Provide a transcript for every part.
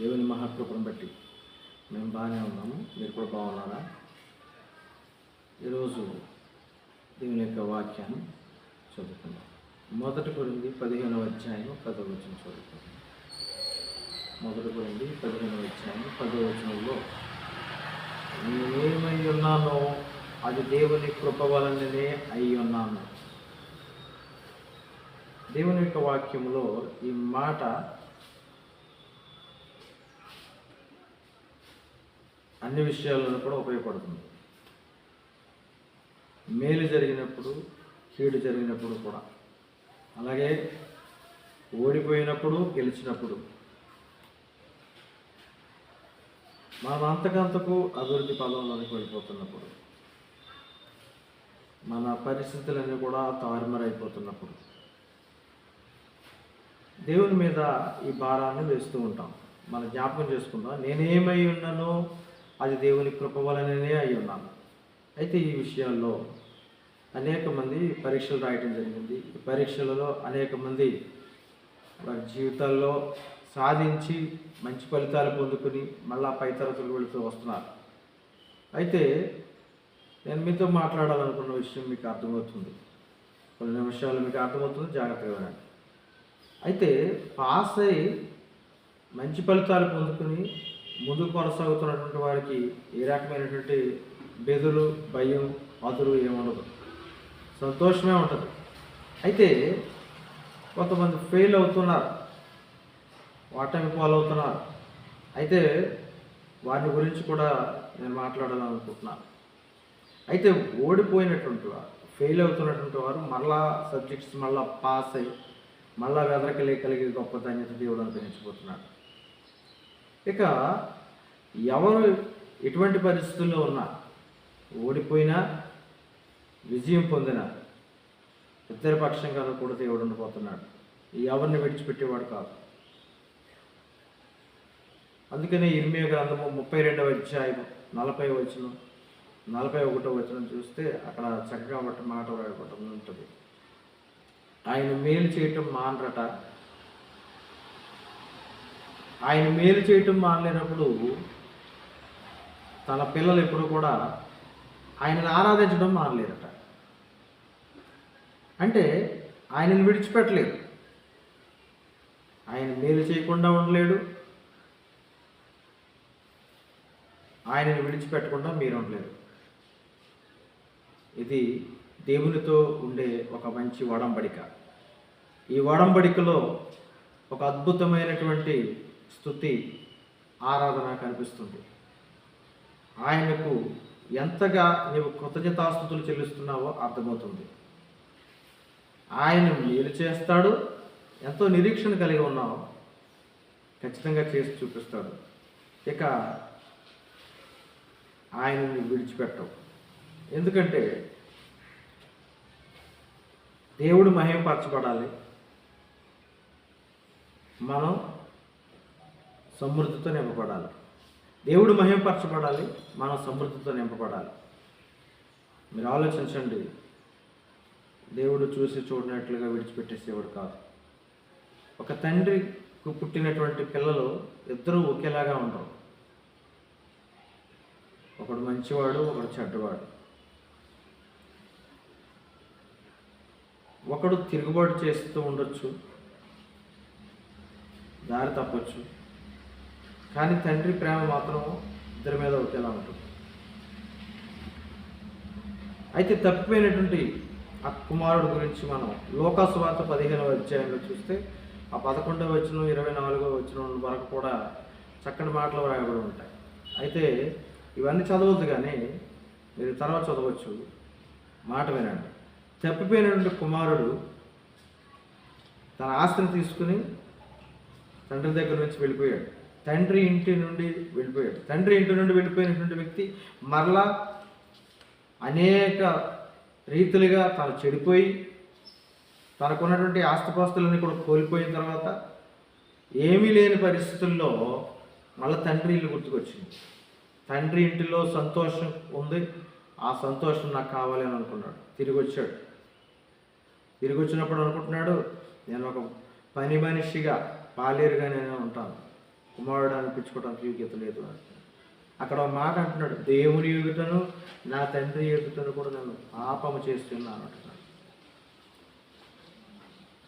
దేవుని మహాకృపను బట్టి మేము బాగానే ఉన్నాము. మీరు కూడా బాగున్నారా? ఈరోజు దేవుని యొక్క వాక్యాన్ని చదువుకుందాం. మొదటి కొరింది పదిహేనవ అధ్యాయం పదవ వచనం చదువుకుందాం. మొదటి కొరింది పదిహేనవ అధ్యాయం పదవ వచనంలో నేనేమై ఉన్నానో అది దేవుని కృప వలననే అయి ఉన్నాను. దేవుని యొక్క వాక్యంలో ఈ మాట అన్ని విషయాల్లో కూడా ఉపయోగపడుతుంది. మేలు జరిగినప్పుడు కీడు జరిగినప్పుడు కూడా. అలాగే ఓడిపోయినప్పుడు గెలిచినప్పుడు. మనం అంతకంతకు అభివృద్ధి పదంలోనికి వెళ్ళిపోతున్నప్పుడు. మన పరిస్థితులన్నీ కూడా తారుమారైపోతున్నప్పుడు. దేవుని మీద ఈ భారాన్ని వేస్తూ ఉంటాం. మన జ్ఞాపకం చేసుకుందాం. నేనేమై ఉన్నానో అది దేవుని కృప వలననే అయి ఉన్నాను అయితే ఈ విషయాల్లో అనేక మంది పరీక్షలు రాయటం జరిగింది. ఈ పరీక్షలలో అనేక మంది వారి జీవితాల్లో సాధించి మంచి ఫలితాలు పొందుకుని మళ్ళా పై తరగతులు వెళుతూ వస్తున్నారు. అయితే నేను మీతో మాట్లాడాలనుకున్న విషయం మీకు అర్థమవుతుంది. కొన్ని నిమిషాలు మీకు అర్థమవుతుంది జాగ్రత్తగా వినండి. అయితే పాస్ అయి మంచి ఫలితాలు పొందుకుని ముందుకు కొనసాగుతున్నటువంటి వారికి ఏ రకమైనటువంటి బెదురు భయం అదురు ఏముండదు. సంతోషమే ఉంటుంది. అయితే కొంతమంది ఫెయిల్ అవుతున్నారు. ఓటమి పాలవుతున్నారు. అయితే వారి గురించి కూడా నేను మాట్లాడాలనుకుంటున్నాను. అయితే ఓడిపోయినటువంటి వారు ఫెయిల్ అవుతున్నటువంటి వారు మళ్ళా సబ్జెక్ట్స్ మళ్ళా పాస్ అయ్యి మళ్ళా వెదరకలే కలిగే గొప్ప ధన్యత దేవుడు అనుగ్రహించబోతున్నాడు. ఇక ఎవరు ఎటువంటి పరిస్థితుల్లో ఉన్నా ఓడిపోయినా విజయం పొందినా ఇద్దరి పక్షంగా కూడా దేవుడు ఉండిపోతున్నాడు. ఎవరిని విడిచిపెట్టేవాడు కాదు. అందుకనే ఇర్మియా గ్రంథము ముప్పై రెండవ అధ్యాయం నలభై వచ్చిన నలభై ఒకటో వచ్చిన చూస్తే అక్కడ చక్కగా బట్టి మాట ఉంటుంది. ఆయన మేలు చేయటం మానరట ఆయన మేలు చేయటం మానలేనప్పుడు తన పిల్లలు ఎప్పుడు కూడా ఆయనను ఆరాధించడం మానలేరట. అంటే ఆయనను విడిచిపెట్టలేదు. ఆయన మేలు చేయకుండా ఉండలేడు. ఆయనను విడిచిపెట్టకుండా మీరు ఉండలేదు ఇది దేవునితో ఉండే ఒక మంచి వడంబడిక. ఈ వడంబడికలో ఒక అద్భుతమైనటువంటి స్థుతి ఆరాధన కనిపిస్తుంది. ఆయనకు ఎంతగా నీవు కృతజ్ఞతాస్థుతులు చెల్లిస్తున్నావో అర్థమవుతుంది. ఆయన మేలు చేస్తాడు ఎంతో నిరీక్షణ కలిగి ఉన్నావు. ఖచ్చితంగా చేసి చూపిస్తాడు. ఇక ఆయనని విడిచిపెట్టవు. ఎందుకంటే దేవుడు మహిమపరచబడాలి. మనం సమృద్ధితో నింపబడాలి. దేవుడు మహిమపరచబడాలి మనం సమృద్ధితో నింపబడాలి. మీరు ఆలోచించండి. దేవుడు చూసి చూడనట్లుగా విడిచిపెట్టేసేవాడు కాదు. ఒక తండ్రికి పుట్టినటువంటి పిల్లలు ఇద్దరూ ఒకేలాగా ఉండరు. ఒకడు మంచివాడు ఒకడు చెడ్డవాడు. ఒకడు తిరుగుబాటు చేస్తూ ఉండొచ్చు దారి తప్పొచ్చు. కానీ తండ్రి ప్రేమ మాత్రం ఇద్దరి మీద ఒకేలా ఉంటుంది. అయితే తప్పిపోయినటువంటి ఆ కుమారుడు గురించి మనం లోకాసువార్త పదిహేనవ అధ్యాయంలో చూస్తే ఆ పదకొండవ వచ్చిన ఇరవై నాలుగవ వచ్చిన వరకు కూడా చక్కటి మాటలు రాయబడి ఉంటాయి. అయితే ఇవన్నీ చదవద్దు కానీ మీరు తర్వాత చదవచ్చు. మాట వినండి. తప్పిపోయినటువంటి కుమారుడు తన ఆస్తిని తీసుకుని తండ్రి దగ్గర నుంచి వెళ్ళిపోయాడు. తండ్రి ఇంటి నుండి వెళ్ళిపోయాడు. తండ్రి ఇంటి నుండి వెళ్ళిపోయినటువంటి వ్యక్తి మరలా అనేక రీతులుగా తను చెడిపోయి తనకున్నటువంటి ఆస్తిపాస్తులన్నీ కూడా కోల్పోయిన తర్వాత ఏమీ లేని పరిస్థితుల్లో మళ్ళీ తండ్రి ఇల్లు గుర్తుకొచ్చింది. తండ్రి ఇంటిలో సంతోషం ఉంది ఆ సంతోషం నాకు కావాలి అని అనుకున్నాడు. తిరిగి వచ్చాడు తిరిగి వచ్చినప్పుడు అనుకుంటున్నాడు నేను ఒక పని మనిషిగా పాలేరుగా నేను ఉంటాను. కుమారుడు అనిపించుకోవడానికి యోగ్యత లేదు అని అక్కడ మాట అంటున్నాడు దేవుని యోగ్యతను నా తండ్రి ఎదుటను కూడా నేను పాపము చేస్తున్నాను అంటున్నాడు.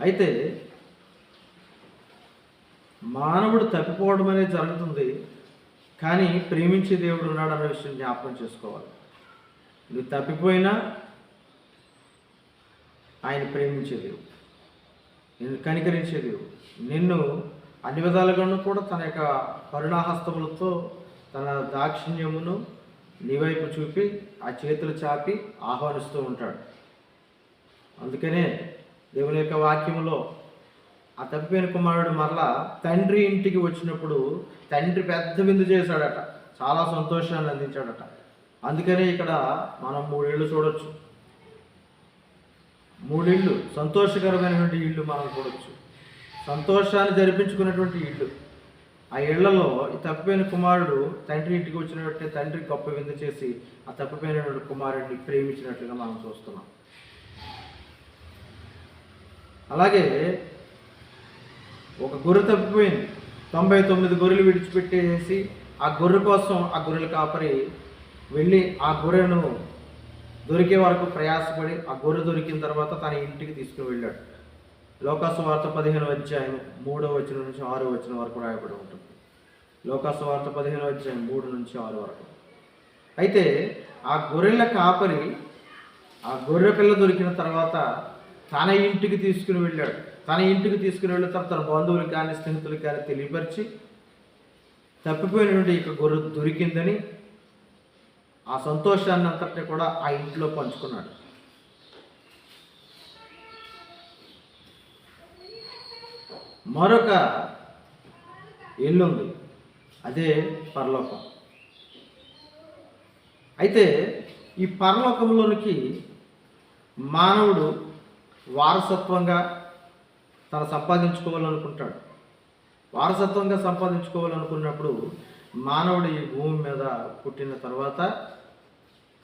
అయితే మానవుడు తప్పిపోవడం అనేది జరుగుతుంది కానీ ప్రేమించే దేవుడు ఉన్నాడు అన్న విషయం జ్ఞాపకం చేసుకోవాలి. నువ్వు తప్పిపోయినా ఆయన ప్రేమించే దేవుడు నిన్ను కనికరించే దేవుడు. నిన్ను అన్ని విధాలుగాను కూడా తన యొక్క కరుణాహస్తములతో తన దాక్షిణ్యమును నీవైపు చూపి ఆ చేతులు చాపి ఆహ్వానిస్తూ ఉంటాడు. అందుకనే దేవుని యొక్క వాక్యములో ఆ తప్పిపోయిన కుమారుడు మరలా తండ్రి ఇంటికి వచ్చినప్పుడు తండ్రి పెద్ద విందు చేశాడట. చాలా సంతోషాన్ని అందించాడట. అందుకనే ఇక్కడ మనం మూడేళ్ళు చూడొచ్చు. మూడిళ్ళు సంతోషకరమైనటువంటి ఇళ్ళు మనం చూడొచ్చు. సంతోషాన్ని జరిపించుకున్నటువంటి ఇళ్ళు. ఆ ఇళ్ళలో ఈ తప్పిపోయిన కుమారుడు తండ్రి ఇంటికి వచ్చినట్టే తండ్రి గొప్ప విందు చేసి ఆ తప్పిపోయినటువంటి కుమారుడిని ప్రేమించినట్లుగా మనం చూస్తున్నాం. అలాగే ఒక గొర్రె తప్పిపోయింది. తొంభై తొమ్మిది గొర్రెలు విడిచిపెట్టేసి ఆ గొర్రె కోసం ఆ గొర్రెలు కాపరి వెళ్ళి ఆ గొర్రెను దొరికే వరకు ప్రయాసపడి ఆ గొర్రె దొరికిన తర్వాత తన ఇంటికి తీసుకుని వెళ్ళాడు లోకాసువార్త పదిహేను అధ్యాయం మూడో వచ్చిన నుంచి ఆరో వచ్చిన వరకు రాయబడి ఉంటుంది. లోకాసువార్త పదిహేను అధ్యాయం మూడు నుంచి ఆరు వరకు. అయితే ఆ గొర్రెల కాపరి ఆ గొర్రె పిల్ల దొరికిన తర్వాత తన ఇంటికి తీసుకుని వెళ్ళాడు. తన ఇంటికి తీసుకుని వెళ్ళిన తర్వాత తన బంధువులకు కానీ స్నేహితులకు కానీ తెలియపరిచి తప్పిపోయినటువంటి ఇక గొర్రె దొరికిందని ఆ సంతోషాన్ని అంతటిని కూడా ఆ ఇంట్లో పంచుకున్నాడు. మరొక ఇల్లు ఉంది అదే పరలోకం. అయితే ఈ పరలోకంలోనికి మానవుడు వారసత్వంగా తను సంపాదించుకోవాలనుకుంటాడు. వారసత్వంగా సంపాదించుకోవాలనుకున్నప్పుడు మానవుడు ఈ భూమి మీద పుట్టిన తర్వాత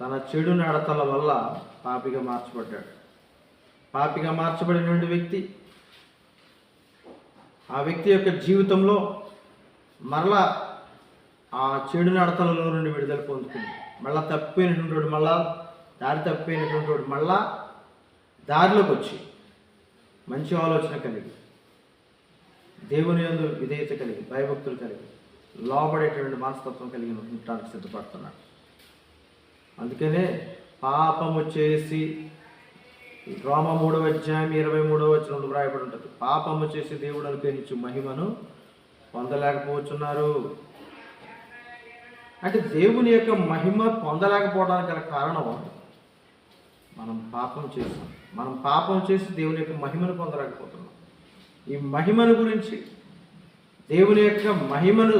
తన చెడు నడతల వల్ల పాపిగా మార్చబడ్డాడు. పాపిగా మార్చబడినటువంటి వ్యక్తి ఆ వ్యక్తి యొక్క జీవితంలో మరలా ఆ చెడు నడతలలో నుండి విడుదల పొందుకుంది మళ్ళా తప్పిపోయినటువంటి వాడు మళ్ళా దారి తప్పిపోయినటువంటి వాడు మళ్ళా దారిలోకి వచ్చి మంచి ఆలోచన కలిగి దేవుని యందు విధేయత కలిగి భయభక్తులు కలిగి లోబడేటువంటి మనస్తత్వం కలిగి ఉండటానికి సిద్ధపడుతున్నాడు. అందుకనే పాపము చేసి రోమ మూడవ అధ్యాయం ఇరవై మూడవ వచనంలో వ్రాయబడి ఉంటుంది పాపము చేసి దేవుడు అనుగ్రహించు మహిమను పొందలేకపోతున్నారు అంటే దేవుని యొక్క మహిమ పొందలేకపోవడానికి గల కారణం మనం పాపం చేసాం మనం పాపం చేసి దేవుని యొక్క మహిమను పొందలేకపోతున్నాం. ఈ మహిమను గురించి దేవుని యొక్క మహిమను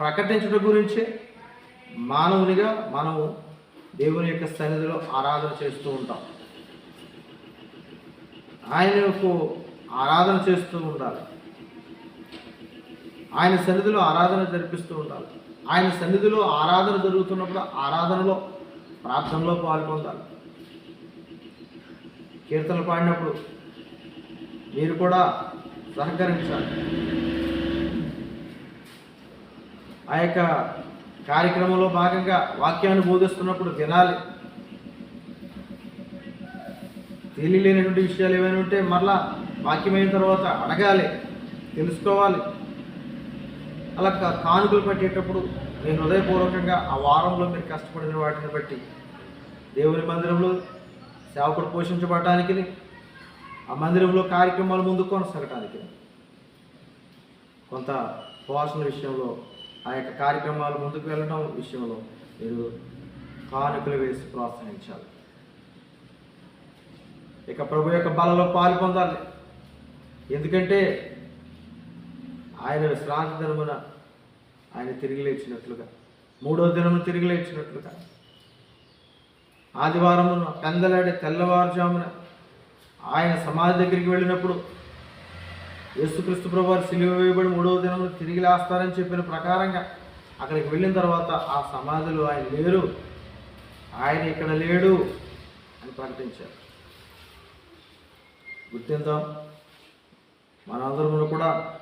ప్రకటించడం గురించే మానవునిగా మనము దేవుని యొక్క సన్నిధిలో ఆరాధన చేస్తూ ఉంటాం. ఆయనకు ఆరాధన చేస్తూ ఉండాలి. ఆయన సన్నిధిలో ఆరాధన జరిపిస్తూ ఉండాలి. ఆయన సన్నిధిలో ఆరాధన జరుగుతున్నప్పుడు ఆరాధనలో ప్రార్థనలో పాల్గొందాలి కీర్తనలు పాడినప్పుడు మీరు కూడా సహకరించాలి. ఆ యొక్క కార్యక్రమంలో భాగంగా వాక్యాన్ని బోధిస్తున్నప్పుడు వినాలి. తెలియలేనటువంటి విషయాలు ఏమైనా ఉంటే మరలా వాక్యమైన తర్వాత అడగాలి తెలుసుకోవాలి. అలా కానుకలు పెట్టేటప్పుడు మీ హృదయపూర్వకంగా ఆ వారంలో మీరు కష్టపడిన వాటిని బట్టి దేవుని మందిరంలో సేవకుడు పోషించబడటానికి ఆ మందిరంలో కార్యక్రమాలు ముందు కొనసాగటానికి కొంత పోషణ విషయంలో ఆ యొక్క కార్యక్రమాలు ముందుకు వెళ్ళడం విషయంలో మీరు కానుకలు వేసి ప్రోత్సహించాలి. ఇక ప్రభు యొక్క బలలో పాలు పొందాలి. ఎందుకంటే ఆయన విశ్రాంతి దినమున ఆయన తిరిగి లేచినట్లుగా మూడో దినమున తిరిగి లేచినట్లుగా ఆదివారమున పెందలాడే తెల్లవారుజామున ఆయన సమాధి దగ్గరికి వెళ్ళినప్పుడు యేసుక్రీస్తు ప్రభువారు సిలువ వేయబడి మూడవ దినం తిరిగి లేస్తారని చెప్పిన ప్రకారంగా అక్కడికి వెళ్ళిన తర్వాత ఆ సమాధిలో ఆయన లేరు. ఆయన ఇక్కడ లేడు అని ప్రకటించారు. గుర్తిందాం మనందరము కూడా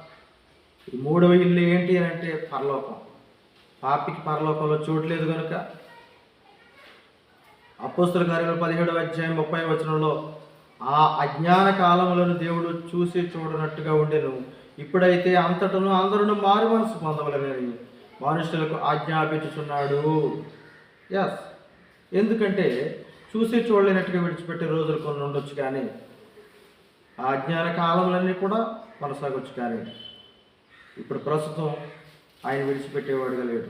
ఈ మూడవ ఇల్లు ఏంటి అని అంటే పరలోకం. పాపికి పరలోకంలో చూడలేదు కనుక అపోస్తుల కార్యాలు పదిహేడవ అధ్యాయం ముప్పై వచనంలో ఆ అజ్ఞాన కాలములను దేవుడు చూసి చూడనట్టుగా ఉండెను. ఇప్పుడైతే అంతటను అందరూ మారు మనసు పొందవలనని మనుషులకు ఆజ్ఞాపించుచున్నాడు. ఎస్ ఎందుకంటే చూసి చూడలేనట్టుగా విడిచిపెట్టే రోజులు కొన్ని ఉండొచ్చు కానీ ఆ అజ్ఞాన కాలములన్నీ కూడా కొనసాగొచ్చు కానీ ఇప్పుడు ప్రస్తుతం ఆయన విడిచిపెట్టేవాడుగా లేడు.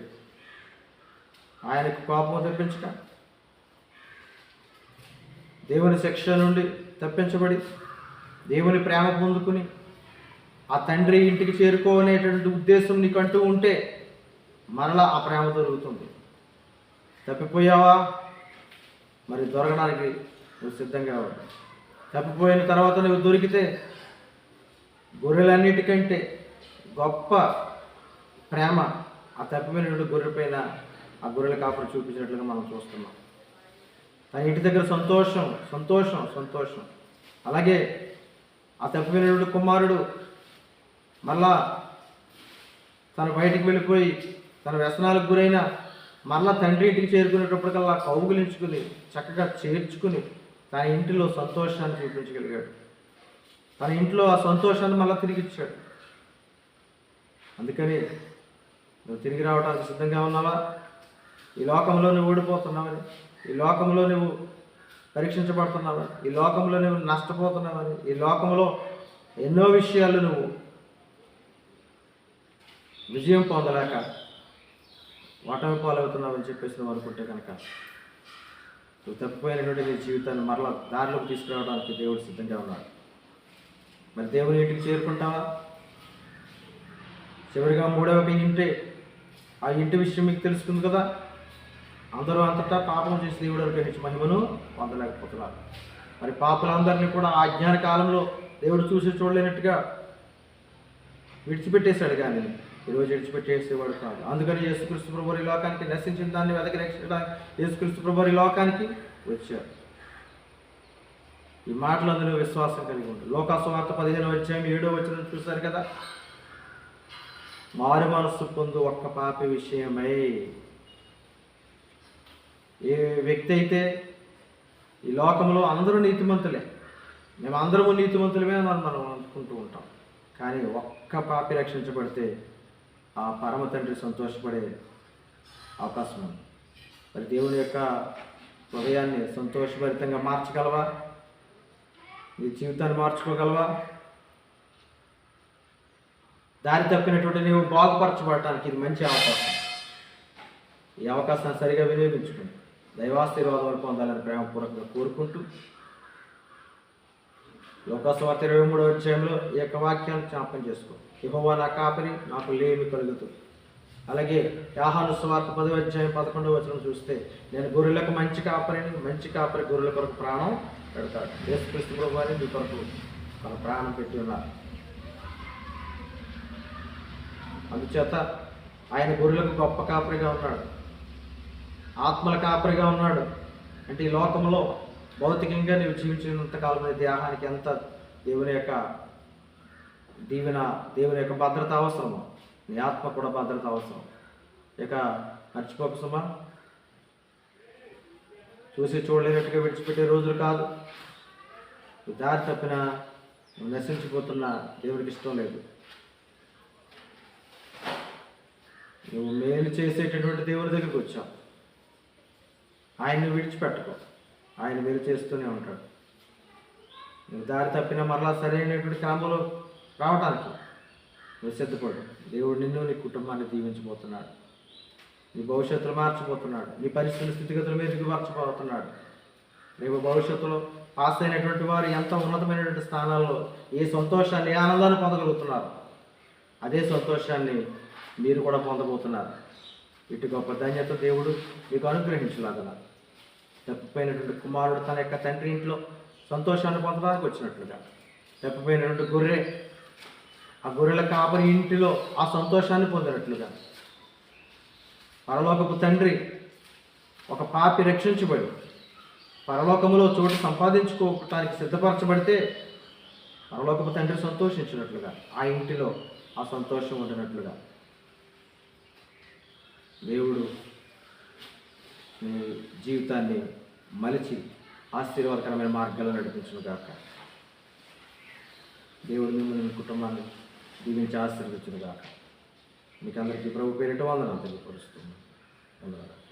ఆయనకు కోపం తెప్పించక దేవుని శిక్ష నుండి తప్పించబడి దేవుని ప్రేమ పొందుకుని ఆ తండ్రి ఇంటికి చేరుకోనేటువంటి ఉద్దేశం నీకంటూ ఉంటే మరలా ఆ ప్రేమ దొరుకుతుంది తప్పిపోయావా? మరి దొరకడానికి నువ్వు సిద్ధంగా ఉండు తప్పిపోయిన తర్వాత నువ్వు దొరికితే గొర్రెలన్నిటికంటే గొప్ప ప్రేమ ఆ తప్పిపోయినటువంటి గొర్రె పైన ఆ గొర్రెల కాపురు చూపించినట్లుగా మనం చూస్తున్నాం. తన ఇంటి దగ్గర సంతోషం సంతోషం సంతోషం. అలాగే ఆ తప్పిపోయినటువంటి కుమారుడు మళ్ళా తను బయటికి వెళ్ళిపోయి తన వ్యసనాలకు గురైన మళ్ళా తండ్రి ఇంటికి చేరుకునేటప్పటికల్లా కౌగులించుకుని చక్కగా చేర్చుకుని తన ఇంటిలో సంతోషాన్ని చూపించగలిగాడు. తన ఇంట్లో ఆ సంతోషాన్ని మళ్ళీ తిరిగి ఇచ్చాడు అందుకని నువ్వు తిరిగి రావడానికి సిద్ధంగా ఉన్నావా? ఈ లోకంలో నువ్వు ఓడిపోతున్నావని. ఈ లోకంలో నువ్వు పరీక్షించబడుతున్నావని ఈ లోకంలో నువ్వు నష్టపోతున్నావని ఈ లోకంలో ఎన్నో విషయాలు నువ్వు విజయం పొందలేక ఓటమి పాలవుతున్నావని చెప్పేసి నువ్వు అనుకుంటే కనుక నువ్వు తప్పిపోయినటువంటి నీ జీవితాన్ని మరలా దారిలోకి తీసుకురావడానికి దేవుడు సిద్ధంగా ఉన్నాడు. మరి దేవుని ఇంటికి చేరుకుంటావా? చివరిగా మూడవ ఇంటి ఆ ఇంటి విషయం మీకు తెలుసుకుంది కదా? అందరూ అంతటా పాపం చేసి దేవుడు అనుగ్రహించి మహిమను పొందలేకపోతున్నారు. మరి పాపలందరినీ కూడా ఆ కాలంలో దేవుడు చూసి చూడలేనట్టుగా విడిచిపెట్టేశాడు కానీ ఈరోజు విడిచిపెట్టేసేవాడు కాదు. అందుకని యేసుక్రీస్తు ప్రభు ఈ లోకానికి నశించిన దాన్ని వెతకి రక్షించడానికి యేసుక్రీస్తు ప్రభు ఈ లోకానికి వచ్చారు ఈ మాటలు అందులో విశ్వాసం కలిగి ఉంటుంది లోకాసువార్త పదిహేను వచ్చాం ఏడో వచ్చిన చూశారు కదా? మారు మనస్సు పొందు ఒక్క పాపి విషయమై ఏ వ్యక్తి అయితే ఈ లోకంలో అందరూ నీతిమంతులే మేము అందరము నీతిమంతులమే అని మనం అనుకుంటూ ఉంటాం. కానీ ఒక్క పాపి రక్షించబడితే ఆ పరమ తండ్రి సంతోషపడే అవకాశం ఉంది. మరి దేవుని యొక్క హృదయాన్ని సంతోషభరితంగా మార్చగలవా? నీ జీవితాన్ని మార్చుకోగలవా? దారి తప్పినటువంటి నీవు బాగుపరచబడటానికి ఇది మంచి అవకాశం. ఈ అవకాశాన్ని సరిగా వినియోగించుకోండి. దైవాశీర్వాదాలు పొందాలని ప్రేమపూర్వకంగా కోరుకుంటూ లోకస్వార్త ఇరవై మూడో అధ్యాయంలో ఈ యొక్క వాక్యాన్ని జ్ఞాపకం చేసుకో. యెహోవా నా కాపరి నాకు లేమి కలుగుతుంది అలాగే యాహాను స్వార్థ పదవి అధ్యాయం పదకొండవ వచనం చూస్తే నేను గొర్రెలకు మంచి కాపరిని మంచి కాపరి గొర్రెల కొరకు ప్రాణం పెడతాడు. యేసుక్రీస్తు ప్రభు వారి మీ కొరకు తన ప్రాణం పెట్టి ఉన్నారు. అందుచేత ఆయన గొర్రెలకు గొప్ప కాపరిగా ఉన్నాడు. ఆత్మల కాపరిగా ఉన్నాడు. అంటే ఈ లోకంలో భౌతికంగా నీవు జీవించినంత కాలం దేహానికి ఎంత దేవుని యొక్క దీవెన దేవుని యొక్క భద్రత అవసరమో నీ ఆత్మ కూడా భద్రత అవసరం. ఇక మర్చిపోక సుమా. చూసి చూడలేనట్టుగా విడిచిపెట్టే రోజులు కాదు. దారి తప్పిన నశించిపోతున్న దేవుడికి ఇష్టం లేదు. నువ్వు మేలు చేసేటటువంటి దేవుని దగ్గరికి వచ్చావు. ఆయన్ని విడిచిపెట్టుకో. ఆయన మీరు చేస్తూనే ఉంటాడు. నువ్వు దారి తప్పిన మరలా సరైనటువంటి క్రమంలో రావడానికి నువ్వు సిద్ధపడు. దేవుడు నిన్ను నీ కుటుంబాన్ని దీవించబోతున్నాడు. నీ భవిష్యత్తులో మార్చబోతున్నాడు. నీ పరిస్థితుల స్థితిగతుల మీదకి మార్చబోతున్నాడు. రేపు భవిష్యత్తులో పాస్ అయినటువంటి వారు ఎంత ఉన్నతమైనటువంటి స్థానాల్లో ఏ సంతోషాన్ని ఏ ఆనందాన్ని పొందగలుగుతున్నారు అదే సంతోషాన్ని మీరు కూడా పొందబోతున్నారు. ఇటు గొప్ప ధన్యత దేవుడు మీకు అనుగ్రహించలాగల తప్పిపోయినటువంటి కుమారుడు తన యొక్క తండ్రి ఇంట్లో సంతోషాన్ని పొందడానికి వచ్చినట్లుగా. తప్పిపోయినటువంటి గొర్రె ఆ గొర్రెల కాపరి ఇంటిలో ఆ సంతోషాన్ని పొందినట్లుగా. పరలోకపు తండ్రి ఒక పాపి రక్షించబడి పరలోకములో చోటు సంపాదించుకోవటానికి సిద్ధపరచబడితే పరలోకపు తండ్రి సంతోషించినట్లుగా ఆ ఇంటిలో ఆ సంతోషం ఉండినట్లుగా. దేవుడు మీ జీవితాన్ని మలిచి ఆశీర్వాదకరమైన మార్గాల్లో నడిపించును గాక. దేవుడు మిమ్మల్ని మీ కుటుంబాన్ని దీవించి ఆశీర్వదించును గాక. మీకు అందరికీ ప్రభు పేరిట వందనాలు తెలియపరుస్తున్నాను వందనాలు.